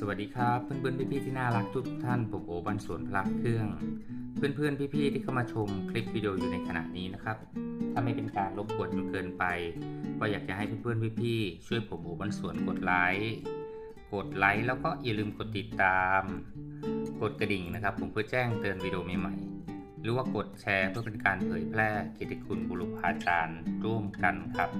สวัสดีครับ เพื่อนๆพี่ๆที่น่ารักทุกท่านผมโอบันสวนพระเครื่อง เพื่อนๆพี่ๆที่เข้ามาชมคลิปวิดีโออยู่ในขณะนี้นะครับ ถ้าไม่เป็นการรบกวนจนเกินไป ก็อยากจะให้เพื่อนๆพี่ๆช่วยผมโอบันสวนกดไลค์กดไลค์แล้วก็อย่าลืมกดติดตาม กดกระดิ่งนะครับ ผมเพื่อแจ้งเตือนวิดีโอใหม่ๆหรือว่ากดแชร์เพื่อเป็นการเผยแพร่กียรติคุณบุรุษอาจารย์ร่วมกันครับ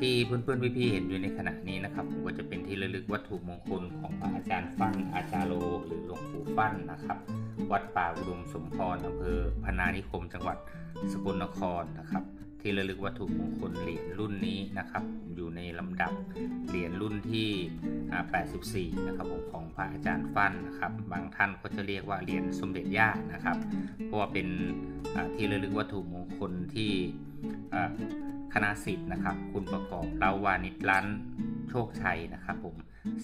ที่เพื่อนๆพี่ๆเห็นอยู่ในขณะนี้นะครับผมก็จะเป็นที่ระลึกวัตถุมงคลของพระอาจารย์ฟั่นอาจารโลหรือหลวงปู่ฟั่นนะครับ วัดป่าอุดมสมพรอำเภอพนานิคม จังหวัดสกลนครนะครับ ที่ระลึกวัตถุมงคลเหรียญรุ่นนี้นะครับ อยู่ในลำดับเหรียญรุ่นที่ 84 นะครับผมของพระอาจารย์ฟั่นนะครับ บางท่านก็จะเรียกว่าเหรียญสมเด็จย่านะครับ เพราะว่าเป็นที่ระลึกวัตถุมงคลที่ คณะสิทธิ์นะครับ คุณประกอบเล่าวานิชล้านโชคชัยนะครับผม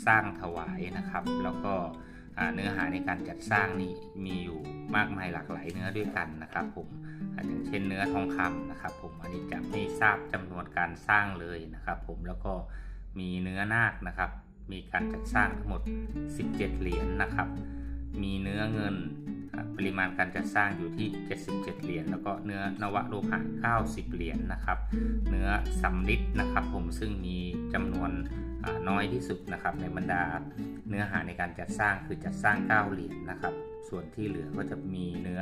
สร้างถวายนะครับ แล้วก็เนื้อหาในการจัดสร้างนี่มีอยู่มากมายหลากหลายเนื้อด้วยกันนะครับ ผมอย่างเช่นเนื้อทองคำนะครับ ผมอันนี้จะไม่ทราบจำนวนการสร้างเลยนะครับ ผมแล้วก็มีเนื้อนาคนะครับ มีการจัดสร้างทั้งหมด 17 เหรียญนะครับ มีเนื้อเงินปริมาณการจัดสร้างอยู่ที่ 77 เหรียญ แล้วก็เนื้อนวโลหะ 90 เหรียญนะครับ เนื้อสำลิดนะครับ ผม ซึ่งมีจำนวนน้อยที่สุดนะครับ ในบรรดาเนื้อหาในการจัดสร้างคือจัดสร้าง 9 เหรียญนะครับ ส่วนที่เหลือก็จะมีเนื้อ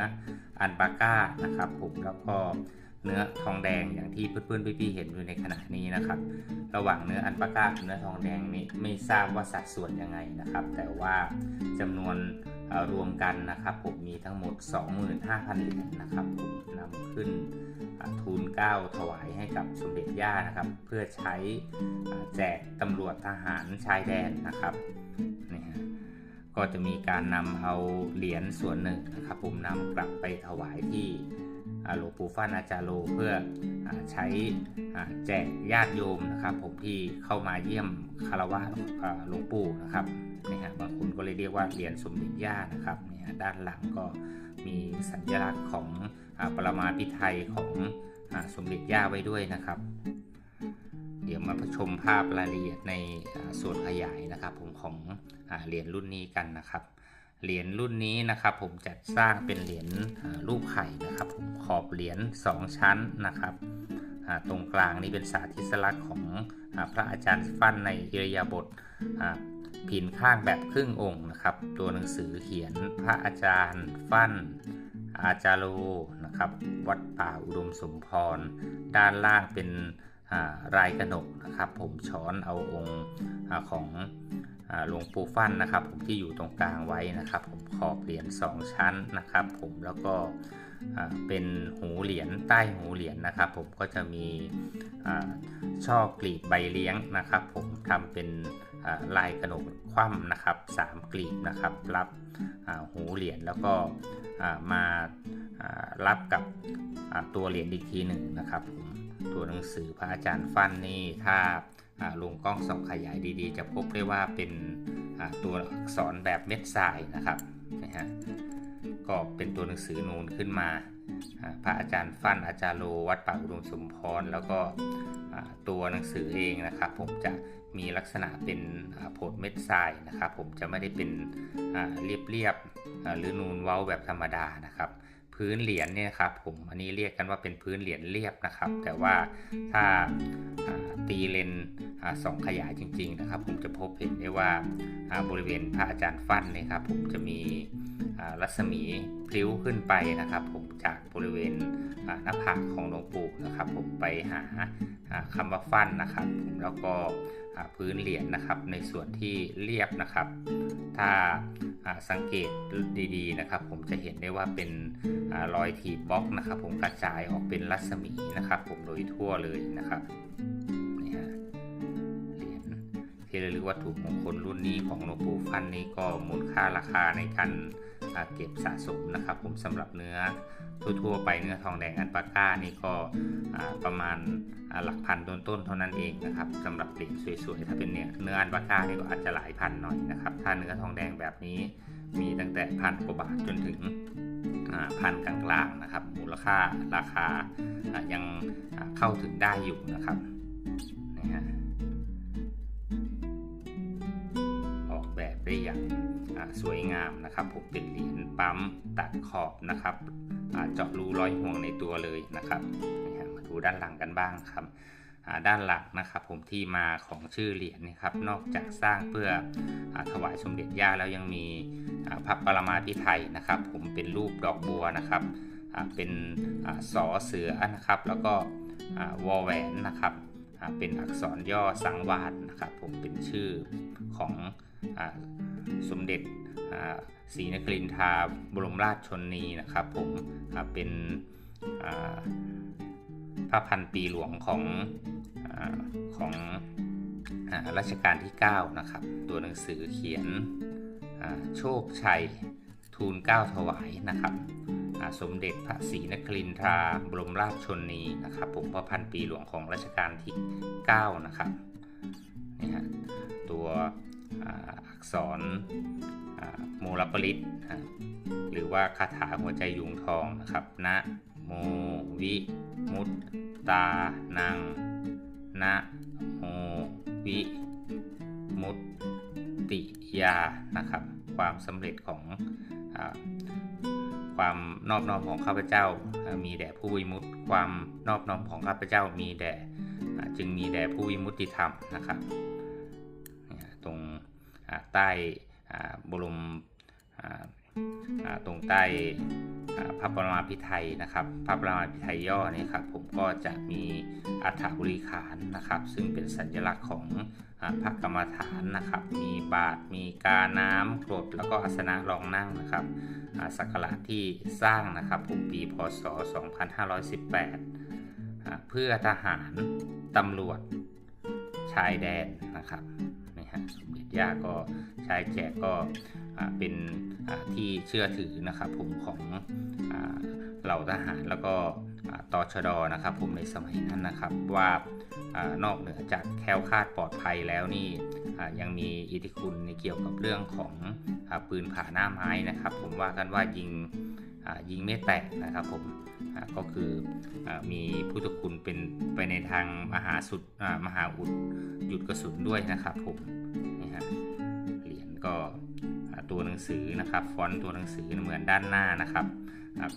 อันปาก้านะครับ ผม แล้วก็เนื้อทองแดงอย่างที่เพื่อนๆพี่ๆเห็นอยู่ในขณะนี้นะครับ ระหว่างเนื้ออันปาก้ากับเนื้อทองแดงนี้ไม่ทราบว่าสัดส่วนยังไงนะครับ แต่ว่าจำนวน รวมกันนะครับผมมีทั้งหมด 25,000 เหรียญนะครับผมนำขึ้นทูลเกล้าถวายให้กับสมเด็จย่านะครับ เพื่อใช้แจกตำรวจทหารชายแดนนะครับนี่ฮะก็จะมีการนำเอาเหรียญส่วนหนึ่งนะครับ ผมนำกลับไปถวายที่ หลวงปู่ฟั่นอาจารโลเพื่ออใช้แจกญาติโยมนะครับ ผมที่เข้ามาเยี่ยมคารวะหลวงปู่นะครับนี่ฮะบางคนก็เลยเรียกว่าเหรียญสมเด็จย่านะครับเนี่ยฮะด้านหลังก็มีสัญลักษณ์ของอปรมาภิไธยของอสมเด็จย่าไว้ด้วยนะครับ เดี๋ยวมาชมภาพรายละเอียดในส่วนขยายนะครับ ผมของอเหรียญรุ่นนี้กันนะครับ เหรียญรุ่นนี้นะครับ ผมจัดสร้างเป็นเหรียญรูปไข่นะครับผมขอบเหรียญ2 ชั้นนะครับตรงกลางนี่เป็นสาธิสลักษณ์ของอพระอาจารย์ฟั่นในอิริยาบถอ่าพินข้างแบบครึ่งองค์นะครับ ตัวหนังสือเขียนพระอาจารย์ฟั่นอาจารโลนะครับ วัดป่าอุดมสมพร ด้านล่างเป็น รายกระหนกนะครับผมช้อนเอาองค์ของหลวงปู่ฟั่นนะครับ ผมที่อยู่ตรงกลางไว้นะครับ ผมขอบเหรียญสองชั้นนะครับ ผมแล้วก็เป็นหูเหรียญใต้หูเหรียญนะครับ ผมก็จะมีอช่อกลีบใบเลี้ยงนะครับ ผมทำเป็นลายกระหนกคว่ำนะครับสามกลีบนะครับ รับหูเหรียญแล้วก็มารับกับตัวเหรียญอีกทีหนึ่งนะครับผม ตัวหนังสือพระอาจารย์ฟั่นนี่ถ้าลงกล้องส่องขยายดีๆ จะพบได้ว่าเป็นตัวอักษรแบบเม็ดทรายนะครับนะฮะก็เป็นตัวหนังสือนูนขึ้นมา พระอาจารย์ฟั่นอาจารย์โลวัดป่าอุดมสมพรแล้วก็ตัวหนังสือเองนะครับ ผมจะมีลักษณะเป็นอ่าโพดเม็ดทรายนะครับ ผมจะไม่ได้เป็นเรียบๆหรือนูนเว้าแบบธรรมดานะครับ พื้นเหรียญเนี่ยครับผมอันนี้เรียกกันว่าเป็นพื้นเหรียญเรียบนะครับ แต่ว่าถ้าตีเลนสองขยายจริง ๆ นะครับ ผมจะพบเห็นได้ว่าบริเวณพระอาจารย์ฟั่นนะครับผมจะมี รัศมีพลิ้วขึ้นไปนะครับ ผมจากบริเวณหน้าผากของหลวงปู่นะครับ ผมไปหาอ่าคำว่าฟันนะครับผมแล้วก็พื้นเหรียญนะครับ ในส่วนที่เรียบนะครับ ถ้าสังเกตดีๆนะครับ ผมจะเห็นได้ว่าเป็นรอยทีบล็อกนะครับ ผมกระจายออกเป็นรัศมีนะครับ ผมโดยทั่วเลยนะครับนี่ฮะเหรียญที่ระลึกวัตถุมงคลรุ่นนี้ของหลวงปู่ฟันนี้ก็มูลค่าราคาในการ เก็บสะสมนะครับ ผมสำหรับเนื้อทั่วๆไปเนื้อทองแดงอันปาก้านี่ก็ประมาณหลักพันต้นๆเท่านั้นเองนะครับสำหรับเหรียญสวยๆถ้าเป็นเนี่ยเนื้ออันปาก้านี่ก็อาจจะหลายพันหน่อยนะครับ ถ้าเนื้อทองแดงแบบนี้มีตั้งแต่พันกว่าบาทจนถึงพันกลางๆนะครับ มูลค่าราคายังเข้าถึงได้อยู่นะครับนี่ฮะ สวยงามนะครับ ผมเป็นเหรียญปั๊มตัดขอบนะครับเจาะรูร้อยห่วงในตัวเลยนะครับมาดูด้านหลังกันบ้างครับด้านหลังนะครับผมที่มาของชื่อเหรียญนี่ครับ นอกจากสร้างเพื่ออถวายสมเด็จย่าแล้วยังมีพระปรมาภิไธยนะครับ ผมเป็นรูปดอกบัวนะครับเป็นอ่าสอเสือนะครับ แล้วก็วอแหวนนะครับเป็นอักษรย่อสังวาสนะครับ ผมเป็นชื่อของอสมเด็จ ศรีนครินทราบรมราชชนนีนะครับผมเป็นพระพันปีหลวงของอของอรัชกาลที่ 9 นะครับ ตัวหนังสือเขียนโชคชัยทูลเก้าถวายนะครับสมเด็จพระศรีนครินทราบรมราชชนนีนะครับผมพระพันปีหลวงของรัชกาลที่ 9 นะครับนี่ฮะตัว อักษรโมลปริตหรือว่าคาถาหัวใจยุงทองนะครับนะโมวิมุตตานังนะโมวิมุตติยานะครับ ความสำเร็จของอความนอบน้อมของข้าพเจ้า มีแด่ผู้วิมุตติความนอบน้อมของข้าพเจ้ามีแด่จึงมีแด่ผู้วิมุตติธรรมนะครับตรง ใต้บรมตรงใต้พระปรมาภิไธยนะครับ พระปรมาภิไธยย่อนี่ครับผมก็จะมีอัฐบริขารนะครับ ซึ่งเป็นสัญลักษณ์ของพระกรรมฐานนะครับ มีบาทมีกาน้ำกรดแล้วก็อาสนะรองนั่งนะครับอ่าศักราชที่สร้างนะครับผมปีพศ 2518 เพื่อทหารตำรวจชายแดนนะครับ สมเด็จย่าก็ใช้แจกก็เป็นที่เชื่อถือนะครับผมของอเหล่าทหารแล้วก็อ่าตชดนะครับผมในสมัยนั้นนะครับว่าอนอกเหนือจากแคล้วคลาดปลอดภัยแล้วนี่ยังมีอิทธิคุณในเกี่ยวกับเรื่องของอปืนผ่าหน้าไม้นะครับ ผมว่ากันว่ายิง ยิงไม่แตกนะครับผมก็คืออมีพุทธคุณเป็นไปในทางมหาสุดมหาอุดหยุดกระสุนด้วยนะครับผมนี่ฮะเหรียญก็ตัวหนังสือนะครับฟอนต์ตัวหนังสือเหมือนด้านหน้านะครับ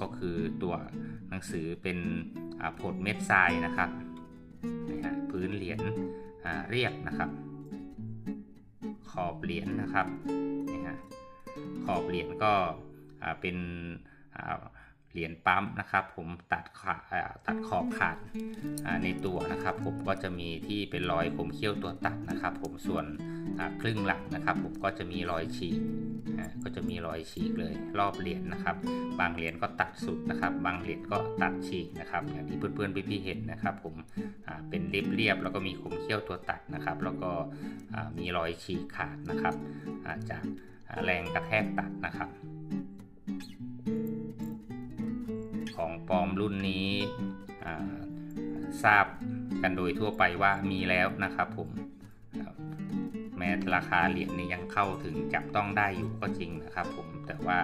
ก็คือตัวหนังสือเป็นผดเม็ดทรายนะครับนี่ฮะพื้นเหรียญเรียบนะครับ ขอบเหรียญนะครับนี่ฮะขอบเหรียญก็เป็น เหรียญปั๊มนะครับผมตัดขาอ่าตัดขอบขาดในตัวนะครับ ผมก็จะมีที่เป็นรอยคมเขี้ยวตัวตัดนะครับ ผมส่วนครึ่งหลังนะครับ ผมก็จะมีรอยฉีกก็จะมีรอยฉีกเลยรอบเหรียญนะครับ บางเหรียญก็ตัดสุดนะครับ บางเหรียญก็ตัดฉีกนะครับอย่างที่เพื่อนๆพี่ๆเห็นนะครับ ผมเป็นเรียบๆแล้วก็มีคมเขี้ยวตัวตัดนะครับ แล้วก็มีรอยฉีกขาดนะครับจากแรงกระแทกตัดนะครับ ของปลอมรุ่นนี้ทราบกันโดยทั่วไปว่ามีแล้วนะครับผมแม้ราคาเหรียญนี้ยังเข้าถึงจับต้องได้อยู่ก็จริงนะครับผมแต่ว่า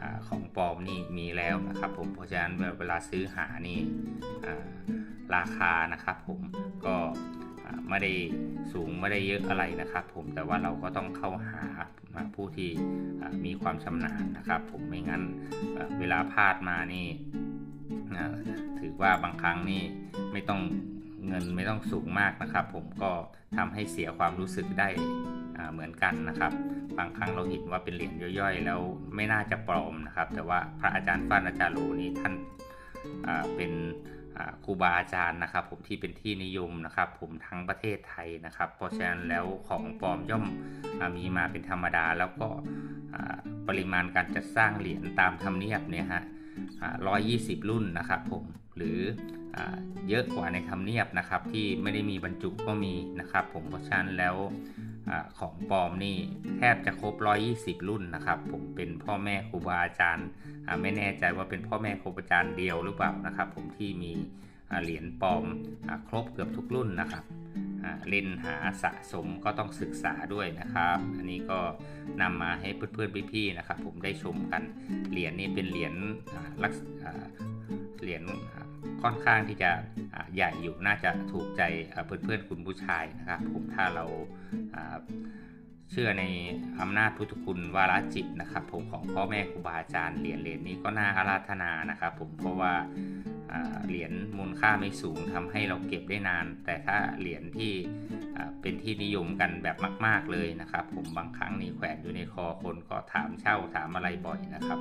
อของปลอมนี่มีแล้วนะครับผมเพราะฉะนั้นเวลาซื้อหานี่ราคานะครับผมก็ไม่ได้สูงไม่ได้เยอะอะไรนะครับ ผมแต่ว่าเราก็ต้องเข้าหาผู้ที่มีความชำนาญนะครับ ผมไม่งั้นเวลาพลาดมานี่ ถือว่าบางครั้งนี่ไม่ต้องเงินไม่ต้องสูงมากนะครับ ผมก็ทำให้เสียความรู้สึกได้เหมือนกันนะครับ บางครั้งเราเห็นว่าเป็นเหรียญย่อยๆ แล้วไม่น่าจะปลอมนะครับ แต่ว่าพระอาจารย์ฟ้านอาจารย์โลนี้ท่านเป็นครูบาอาจารย์นะครับ ผมที่เป็นที่นิยมนะครับ ผมทั้งประเทศไทยนะครับ เพราะฉะนั้นแล้วของปลอมย่อมมีมาเป็นธรรมดา แล้วก็ปริมาณการจัดสร้างเหรียญตามธรรมเนียบเนี่ยฮะ ร้อยยี่สิบรุ่นนะครับผมหรือเยอะกว่าในธรรมเนียบนะครับที่ไม่ได้มีบรรจุก็มีนะครับผมเพราะฉะนั้นแล้วอของปลอมนี่แทบจะครบ 120 รุ่นนะครับ ผมเป็นพ่อแม่ครูบาอาจารย์ไม่แน่ใจว่าเป็นพ่อแม่ครูบาอาจารย์เดียวหรือเปล่านะครับ ผมที่มีเหรียญปลอมอครบเกือบทุกรุ่นนะครับ เล่นหาสะสมก็ต้องศึกษาด้วยนะครับ อันนี้ก็นำมาให้เพื่อนๆพี่ๆนะครับ ผมได้ชมกันเหรียญนี้เป็นเหรียญลักษอ่าเหรียญค่อนข้างที่จะใหญ่อยู่น่าจะถูกใจเพื่อนๆคุณผู้ชายนะครับ ผมถ้าเราเชื่อในอำนาจพุทธคุณวาระจิตนะครับ ผมของพ่อแม่ครูบาอาจารย์เหรียญเหรียญนี้ก็น่าอาราธนานะครับ ผมเพราะว่า เหรียญมูลค่าไม่สูงทำให้เราเก็บได้นาน แต่ถ้าเหรียญที่เป็นที่นิยมกันแบบมาก ๆเลยนะครับ ผมบางครั้งนี่แขวนอยู่ในคอคนก็ถามเช่าถามอะไรบ่อยนะครับ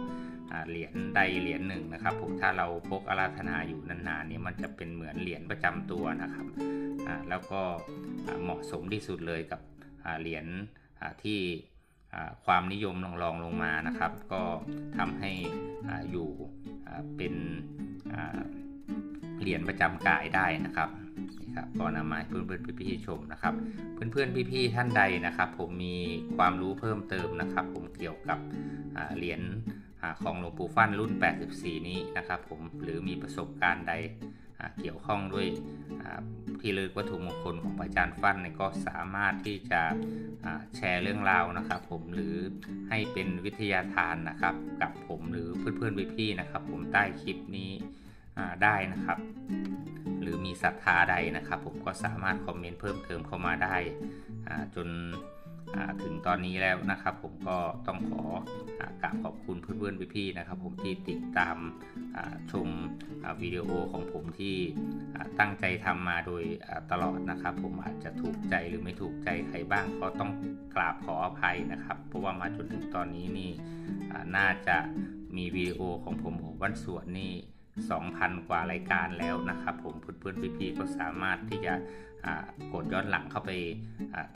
เหรียญใดเหรียญหนึ่งนะครับ ผมถ้าเราพกอาราธนาอยู่นานๆเนี่ยมันจะเป็นเหมือนเหรียญประจำตัวนะครับแล้วก็เหมาะสมที่สุดเลยกับเหรียญที่ความนิยมรองลงมานะครับ ก็ทำให้อยู่เป็น เหรียญประจำกายได้นะครับนี่ครับก็นำมาให้เพื่อนๆพี่ๆชมนะครับ เพื่อนๆพี่ๆท่านใดนะครับ ผมมีความรู้เพิ่มเติมนะครับ ผมเกี่ยวกับเหรียญของหลวงปู่ฟั่นรุ่น 84 นี้นะครับ ผมหรือมีประสบการณ์ใด เกี่ยวข้องด้วยที่เลือกวัตถุมงคลของพระอาจารย์ฟันเนี่ยก็สามารถที่จะแชร์เรื่องราวนะครับผมหรือให้เป็นวิทยาทานนะครับ กับผมหรือเพื่อนๆพี่ๆนะครับ ผมใต้คลิปนี้ได้นะครับ หรือมีศรัทธาใดนะครับ ผมก็สามารถคอมเมนต์เพิ่มเติมเข้ามาได้จน ถึงตอนนี้แล้วนะครับ ผมก็ต้องขออกราบขอบคุณเพื่อนๆพี่ๆนะครับ ผมที่ติดตามชมวิดีโอของผมที่ตั้งใจทำมาโดยตลอดนะครับ ผมอาจจะถูกใจหรือไม่ถูกใจใครบ้างก็ต้องกราบขออภัยนะครับ เพราะว่ามาจนถึงตอนนี้นี่น่าจะมีวิดีโอของผมโอวันสวนนี่ 2,000 กว่ารายการแล้วนะครับ ผมเพื่อนๆพี่ๆก็สามารถที่จะกดย้อนหลังเข้าไป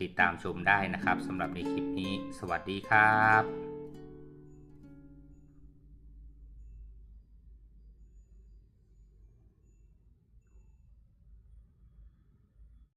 ติดตามชมได้นะครับสำหรับในคลิปนี้ สวัสดีครับ